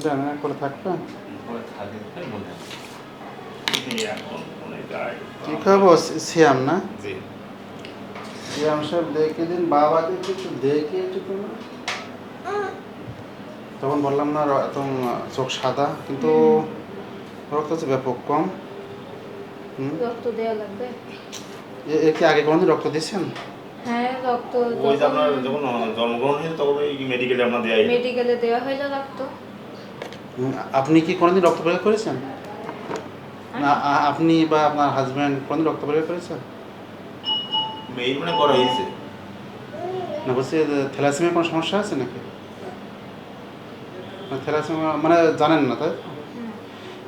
জানেন না করে থাকবে? এই কি খাব? সিয়াম না? জি। সিয়াম সাহেব দেখে দিন বাবাকে কিছু দেখে তুমি তখন বললাম না র- একদম চোখ সাদা কিন্তু রক্ত হচ্ছে ব্যাপক কম। হুম? রক্ত দেওয়া লাগবে। এ- কি আগে কোনোদিন রক্ত দিয়েছেন? হ্যাঁ রক্ত ওই যে আপনার যখন জন্মগ্রহণ হয়েছে তখন ওই মেডিকেলে আপনার দেওয়া হয়েছে। মেডিকেলে দেওয়া হইল রক্ত। আপনি কি কোনোদিন রক্ত পরীক্ষা করেছেন? না আপনি বা আপনার হাজব্যান্ড কোনোদিন রক্ত পরীক্ষা করেছেন? মেইল মানে করা হয়েছে। না বলছি থ্যালাসেমিয়া কোনো সমস্যা আছে নাকি? থ্যালাসেমিয়া মানে জানেন না তাই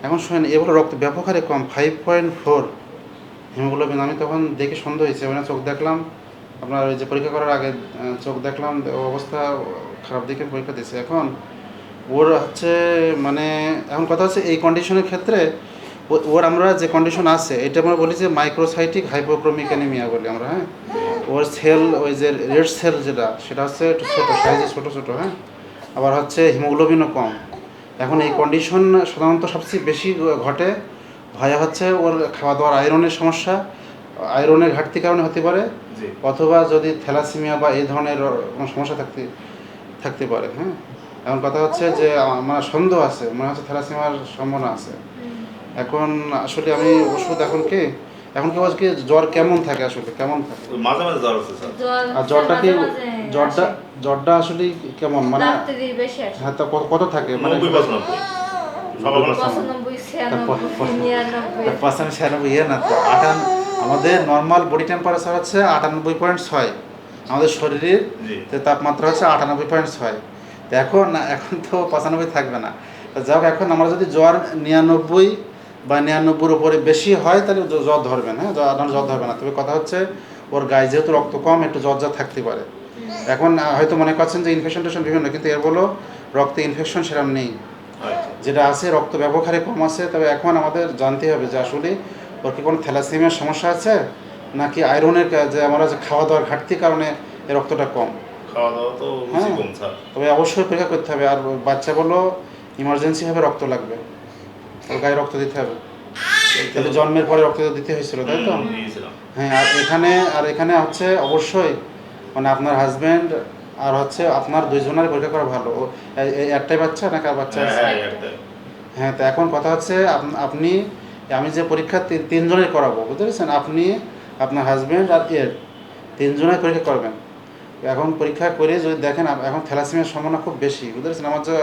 এখন শুনেন এবার রক্ত ব্যাপক হারে কম ফাইভ পয়েন্ট ফোর হিমোগ্লোবিন আমি তখন দেখে সন্দেহ হয়েছে মানে চোখ দেখলাম আপনার ওই যে পরীক্ষা করার আগে চোখ দেখলাম অবস্থা খারাপ দেখে পরীক্ষা দিয়েছে। এখন ওর হচ্ছে মানে এখন কথা হচ্ছে এই কন্ডিশনের ক্ষেত্রে ওর আমরা যে কন্ডিশন আছে এটা আমরা বলি যে মাইক্রোসাইটিক হাইপোক্রোমিক অ্যানিমিয়া বলি আমরা হ্যাঁ? ওর সেল ওই যে রেড সেল যেটা সেটা হচ্ছে একটু ছোটো সাইজে ছোটো ছোটো হ্যাঁ? আবার হচ্ছে হিমোগ্লোবিনও কম। এখন এই কন্ডিশন সাধারণত সবচেয়ে বেশি ঘটে ভয় হচ্ছে ওর খাওয়া দাওয়ার আয়রনের সমস্যা আয়রনের ঘাটতি কারণে হতে পারে অথবা যদি থ্যালাসিমিয়া বা এই ধরনের কোনো সমস্যা থাকতে থাকতে পারে হ্যাঁ? এখন কথা হচ্ছে যে আমার সন্দেহ আছে মনে হচ্ছে থ্যালাসিমিয়ার সম্ভাবনা আছে। এখন আসলে আমি ওষুধ এখন কি এখন কি আজকে জ্বর কেমন থাকে আসলে? কেমন থাকে? মাঝে মাঝে জ্বর হচ্ছে স্যার। জ্বর আর জ্বরটা কি জ্বরটা জ্বরটা আসলে কেমন? মানে রাত্রি বেশি আসে। হ্যাঁ তা কত কত থাকে? মানে নব্বই পঁচানব্বই। ছিয়ানব্বই ইয়ে না তো। আটান আমাদের নর্মাল বডি টেম্পারেচার হচ্ছে আটানব্বই পয়েন্ট ছয়। আমাদের শরীরের তো তাপমাত্রা হচ্ছে আটানব্বই পয়েন্ট ছয়। তো এখন এখন তো পঁচানব্বই থাকবে না। হোক এখন আমরা যদি জ্বর নিরানব্বই বা নিরানব্বইয়ের উপরে বেশি হয় তাহলে জ্বর ধরবে না হ্যাঁ? জ্বর আপনার জ্বর ধরবে না। তবে কথা হচ্ছে ওর গায়ে যেহেতু রক্ত কম একটু জ্বর জ্বর থাকতে পারে। এখন হয়তো মনে করছেন যে ইনফেকশন টেশন বিভিন্ন কিন্তু এর বলো রক্তে ইনফেকশন সেরকম নেই। যেটা আছে রক্ত ব্যবহারে কম আছে তবে এখন আমাদের জানতে হবে যে আসলে ওর কি কোনো থ্যালাসেমিয়ার সমস্যা আছে? নাকি আয়রনের যে আমরা যে খাওয়া দাওয়ার ঘাটতির কারণে রক্তটা কম? খাওয়া দাওয়া তো হ্যাঁ। কম স্যার। তবে অবশ্যই পরীক্ষা করতে হবে। আর বাচ্চা বলো ইমার্জেন্সিভাবে রক্ত লাগবে। ওর গায়ে রক্ত দিতে হবে। তাহলে জন্মের পরে রক্ত দিতে হয়েছিল তাই তো? হ্যাঁ আর এখানে আর এখানে হচ্ছে অবশ্যই মানে আপনার হাজব্যান্ড আর হচ্ছে আপনার দুইজনের পরীক্ষা করা ভালো। একটাই বাচ্চা না কার বাচ্চা হ্যাঁ আছে? হ্যাঁ হ্যাঁ তো এখন কথা হচ্ছে আপনি আমি যে পরীক্ষা তিন- তিনজনের করাবো বুঝতে পেরেছেন? আপনি আপনার হাজব্যান্ড আর এর তিনজনের পরীক্ষা করবেন। এখন পরীক্ষা করে যদি দেখেন এখন থ্যালাসেমিয়ার সম্ভাবনা খুব বেশি। বুঝতে পেরেছেন? আমার যে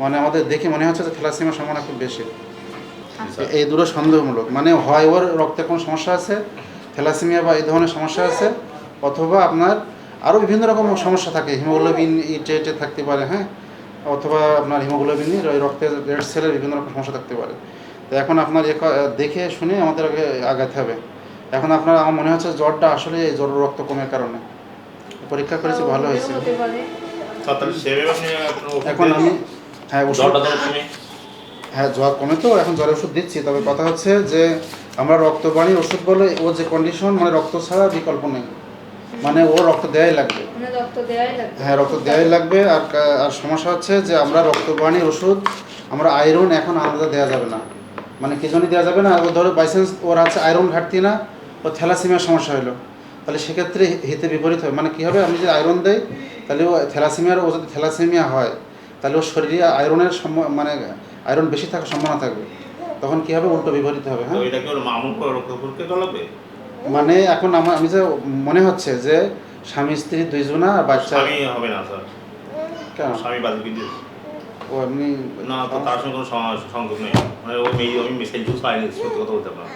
মানে আমাদের দেখে মনে হচ্ছে যে থ্যালাসেমিয়ার সম্ভাবনা খুব বেশি। আচ্ছা। এই দুটো সন্দেহমূলক। মানে হয় ওর রক্তে কোনো সমস্যা আছে থ্যালাসিমিয়া বা এই ধরনের সমস্যা আছে অথবা আপনার আরও বিভিন্ন রকম সমস্যা থাকে। হিমোগ্লোবিন ইটে ইটে থাকতে পারে হ্যাঁ? অথবা আপনার হিমোগ্লোবিনের ওই রক্তের রেড সেলের বিভিন্ন রকম সমস্যা থাকতে পারে। তো এখন আপনার দেখে শুনে আমাদের আগে আগাতে হবে। এখন আপনার আমার মনে হচ্ছে জ্বরটা আসলে এই জ্বর রক্ত কমের কারণে। পরীক্ষা করেছি ভালো হয়েছে। এখন আমি হ্যাঁ ওষুধ হ্যাঁ জ্বর কমে তো এখন জ্বরের ওষুধ দিচ্ছি। তবে কথা হচ্ছে যে আমরা রক্তবাণীর ওষুধ বলে ও যে কন্ডিশন মানে রক্ত ছাড়া বিকল্প নেই। মানে ও রক্ত দেওয়াই লাগবে। মানে রক্ত দেওয়াই লাগবে। হ্যাঁ রক্ত দেওয়াই লাগবে। আর আর সমস্যা হচ্ছে যে আমরা রক্তবাণীর ওষুধ আমরা আয়রন এখন আলাদা দেওয়া যাবে না। মানে কি জন্য দেওয়া যাবে না? ও ধরো বাইচান্স ওর আছে আয়রন ঘাটতি না ও থ্যালাসিমিয়ার সমস্যা হলো। তাহলে সেক্ষেত্রে হিতে বিপরীত হবে মানে কী হবে? আমি যদি আয়রন দেই তাহলে ও থ্যালাসেমিয়ার ও যদি থ্যালাসিমিয়া হয়। তাহলে ওর শরীরে আয়রনের মানে আয়রন বেশি থাকার সম্ভাবনা থাকবে। তখন কী হবে? উল্টো বিপরীত হবে হ্যাঁ? মানে এখন আমার আমি যে মনে হচ্ছে যে স্বামী স্ত্রী দুইজনা আর বাচ্চা স্বামী হবে না স্যার। কেন? স্বামী বাদ ও এমনি না তো তার সঙ্গে কোনো সংযোগ নেই। মানে ও মেয়ে আমি মেসেজ জুস পাইনি সত্যি কথা বলতে আপনার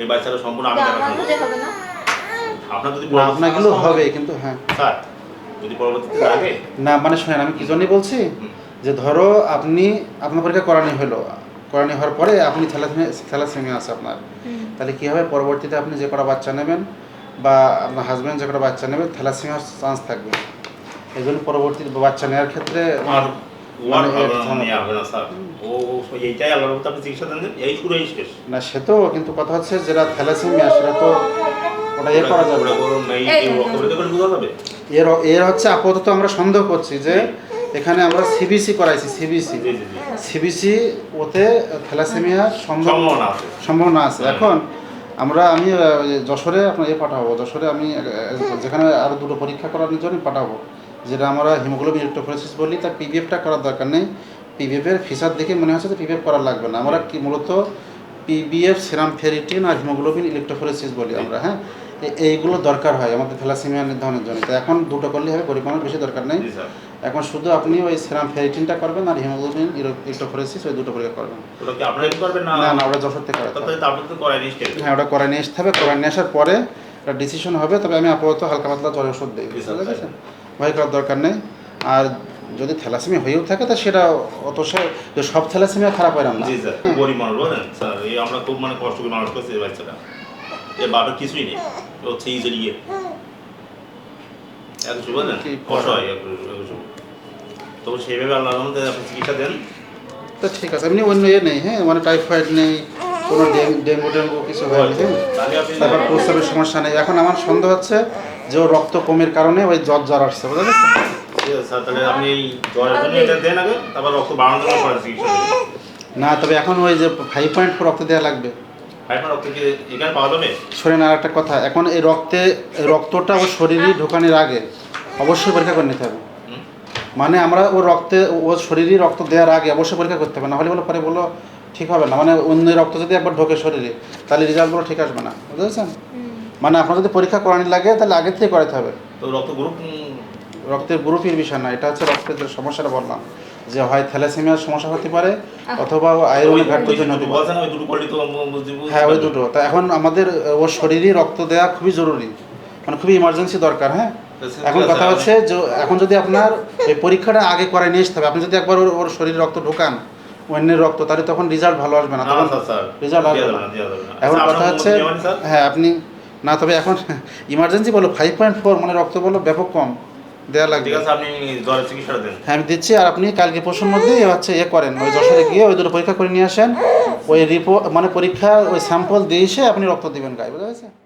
এই বাচ্চাটা সম্পূর্ণ আমি দেখাশোনা আপনার যদি না হবে কিন্তু হ্যাঁ। স্যার যদি পরবর্তীতে লাগে না মানে শোনেন আমি কি জন্যই বলছি? যে ধরো আপনি আপনার পরীক্ষা করানি হলো। করানি হওয়ার পরে আপনি থ্যালাসেমিয়া থ্যালাসেমিয়া আছে আপনার। তাহলে কী হবে? পরবর্তীতে আপনি যে কটা বাচ্চা নেবেন বা আপনার হাজব্যান্ড যে কটা বাচ্চা নেবে থ্যালাসেমিয়ার চান্স থাকবে। এই জন্য পরবর্তী বাচ্চা নেওয়ার ক্ষেত্রে না সে তো কিন্তু কথা হচ্ছে যেটা থ্যালাসেমিয়া সেটা তো ওটা ইয়ে করা যাবে। করে এর এর হচ্ছে আপাতত আমরা সন্দেহ করছি যে এখানে আমরা সিবিসি করাইছি সিবিসি জি জি জি। সিবিসি ওতে থ্যালাসেমিয়ার সম্ভাবনা আছে। সম্ভাবনা আছে। এখন আমরা আমি যশোরে আপনার ইয়ে পাঠাবো। যশোরে আমি যেখানে আরও দুটো পরীক্ষা করার জন্য পাঠাবো। যেটা আমরা হিমোগ্লোবিন ইলেকট্রোফোরেসিস বলি তার পিভিএফটা করার দরকার নেই। পিভিএফের ফিসার দেখে মনে হচ্ছে যে পিভিএফ করার লাগবে না। আমরা কি মূলত পিবিএফ সেরাম ফেরিটিন আর হিমোগ্লোবিন ইলেকট্রোফোরেসিস বলি আমরা হ্যাঁ? এ- এইগুলো দরকার হয় আমাদের থ্যালাসেমিয়া নির্ধারণের জন্য। তো এখন দুটো করলেই হবে পরিমাণের বেশি দরকার নেই। এখন শুধু আপনি ওই সেরাম ফেরিটিনটা করবেন আর হিমোগ্লোবিন ইলেকট্রোফোরেসিস ওই দুটো পরীক্ষা করবেন। ওটা কি আপনারা করবেন না? না না ওটা যশোর থেকে হ্যাঁ ওটা করে নিয়ে আসতে হবে করে নিয়ে আসার পরে একটা ডিসিশন হবে তবে আমি আপাতত হালকা পাতলা জ্বরের ওষুধ দিই ভয় করার দরকার নেই। আর যদি থ্যালাসেমিয়া হয়েও থাকে তা সেটা অত সে সব থ্যালাসেমিয়া খারাপ হয় না। জি স্যার গরিব মানুষ আমরা খুব মানে কষ্ট করে মানুষ করছি বাচ্চাটা। এর কিছুই নেই। ও হচ্ছে ইজের ইয়ে একশো বলেন কি কষ্ট করা? হয় একশো তবে সেইভাবে আল্লাহর মধ্যে আপনি চিকিৎসা দেন। তো ঠিক আছে এমনি অন্য ইয়ে নেই হ্যাঁ? মানে টাইফয়েড নেই কোনো ডেঙ্গু ডেঙ্গু কিছু হয় না তারপর প্রস্রাবের সমস্যা নেই। এখন আমার সন্দেহ হচ্ছে যে ওর রক্ত কমের কারণে ওই জ্বর জ্বর আসছে বুঝা গেছে তাহলে আপনি এই জ্বরের জন্য এটা দেন আগে তারপর রক্ত বাড়ানোর জন্য চিকিৎসা না তবে এখন ওই যে ফাইভ পয়েন্ট ফোর রক্ত দেওয়া লাগবে। শরীরে আর একটা কথা এখন এই রক্তে রক্তটা ওর শরীরে ঢোকানোর আগে অবশ্যই পরীক্ষা করে নিতে হবে। মানে আমরা ওর রক্তে ওর শরীরে রক্ত দেওয়ার আগে অবশ্যই পরীক্ষা করতে হবে। না হলে বলে পরে বলল ঠিক হবে না। মানে অন্য রক্ত যদি একবার ঢোকে শরীরে তাহলে রেজাল্টগুলো ঠিক আসবে না। বুঝতে পেরেছেন? মানে আপনার যদি পরীক্ষা করানি লাগে তাহলে আগে থেকে করাতে হবে। তো রক্ত গ্রুপ রক্তের গ্রুপের বিষয় না এটা হচ্ছে রক্তের যে সমস্যাটা বললাম। যে হয় থ্যালাসেমিয়ার সমস্যা হতে পারে অথবা আয়রনের ঘাটতির জন্য হতে পারে। হ্যাঁ ওই দুটো। তা এখন আমাদের ওর শরীরে রক্ত দেওয়া খুবই জরুরি। মানে খুবই ইমার্জেন্সি দরকার হ্যাঁ? এখন কথা হচ্ছে যে এখন যদি আপনার এই পরীক্ষাটা আগে করায় নিয়ে আসতে হবে আপনি যদি একবার ওর ওর শরীরে রক্ত ঢোকান অন্যের রক্ত তাহলে তখন রেজাল্ট ভালো আসবে না তখন না, স্যার, স্যার। রেজাল্ট আসবে না। এখন কথা হচ্ছে? হ্যাঁ আপনি না তবে এখন ইমার্জেন্সি বলো ফাইভ পয়েন্ট ফোর মানে রক্ত বলো ব্যাপক কম। দেওয়া লাগবে। ঠিক আছে আপনি জ্বরের চিকিৎসাটা দেন। হ্যাঁ আমি দিচ্ছি আর আপনি কালকে পরশুর মধ্যে হচ্ছে ইয়ে করেন ওই যশোরে গিয়ে ওই দুটো পরীক্ষা করে নিয়ে আসেন ওই রিপোর্ট মানে পরীক্ষা ওই স্যাম্পল দিয়ে এসে আপনি রক্ত দিবেন গায়ে বুঝতে গেছে